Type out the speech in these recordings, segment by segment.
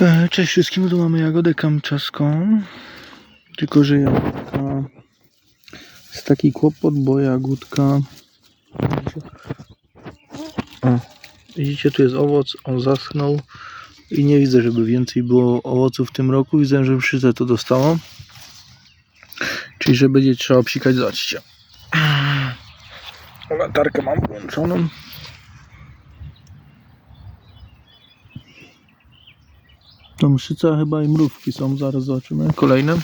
E, Cześć wszystkim, tu mamy jagodę kamczaską. Tylko, że jagódka jest taki kłopot, bo jagódka. O, widzicie, tu jest owoc, on zaschnął i nie widzę, żeby więcej było owoców w tym roku. Widzę, że wszyscy to dostało. Czyli, że będzie trzeba obsikać, zobaczcie. Latarkę mam włączoną. To mszyca chyba i mrówki są, zaraz zobaczymy. Kolejne.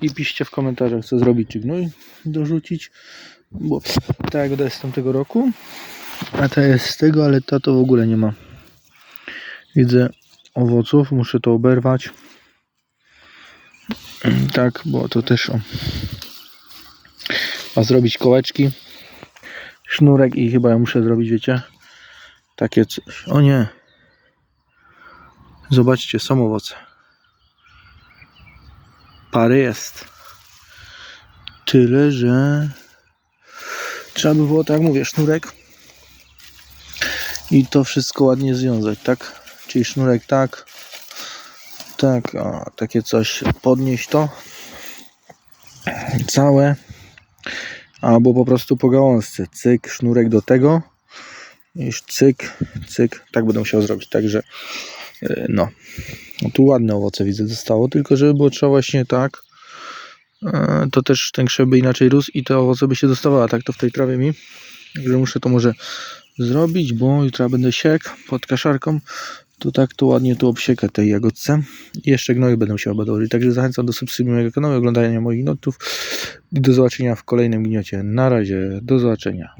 I piszcie w komentarzach, co zrobić, czy gnój dorzucić. Bo ta jagoda jest z tamtego roku, a ta jest z tego, ale ta to w ogóle nie ma. Widzę owoców, muszę to oberwać. Tak, bo to też o. A zrobić kołeczki, sznurek i chyba ja muszę zrobić, wiecie, takie coś. O nie. Zobaczcie, są owoce. Pary jest. Tyle, że trzeba by było, tak mówię, sznurek i to wszystko ładnie związać, tak? Czyli sznurek tak, tak, o, takie coś, podnieść to całe, albo po prostu po gałązce, cyk, sznurek do tego, już cyk, cyk, tak będę musiał zrobić, także e, no, no tu ładne owoce widzę zostało, tylko żeby było trzeba właśnie tak, e, to też ten krzew by inaczej rósł i te owoce by się dostawały, tak to w tej trawie mi, także muszę to może zrobić, bo jutro będę siek pod kaszarką, to tak to ładnie tu obsiekę tej jagodce i jeszcze gnoju będę musiał dołożyć, także zachęcam do subskrypcji mojego kanału, oglądania moich notów i do zobaczenia w kolejnym gniocie, na razie, do zobaczenia.